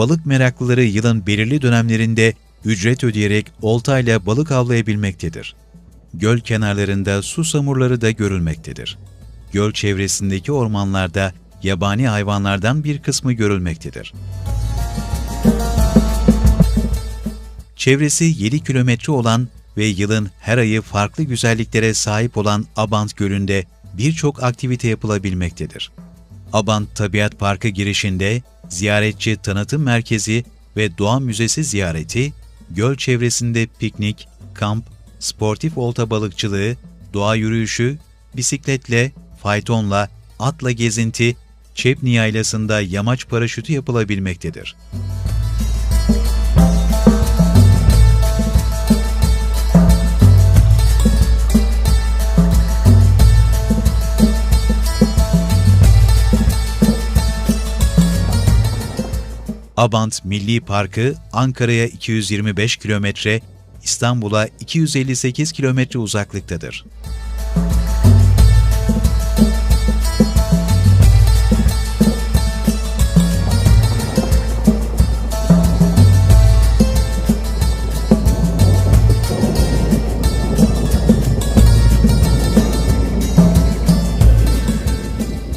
balık meraklıları yılın belirli dönemlerinde ücret ödeyerek oltayla balık avlayabilmektedir. Göl kenarlarında su samurları da görülmektedir. Göl çevresindeki ormanlarda yabani hayvanlardan bir kısmı görülmektedir. Çevresi 7 kilometre olan ve yılın her ayı farklı güzelliklere sahip olan Abant Gölü'nde birçok aktivite yapılabilmektedir. Abant Tabiat Parkı girişinde ziyaretçi tanıtım merkezi ve doğa müzesi ziyareti, göl çevresinde piknik, kamp, sportif olta balıkçılığı, doğa yürüyüşü, bisikletle, faytonla, atla gezinti, Çepni Yaylası'nda yamaç paraşütü yapılabilmektedir. Abant Milli Parkı Ankara'ya 225 kilometre, İstanbul'a 258 kilometre uzaklıktadır.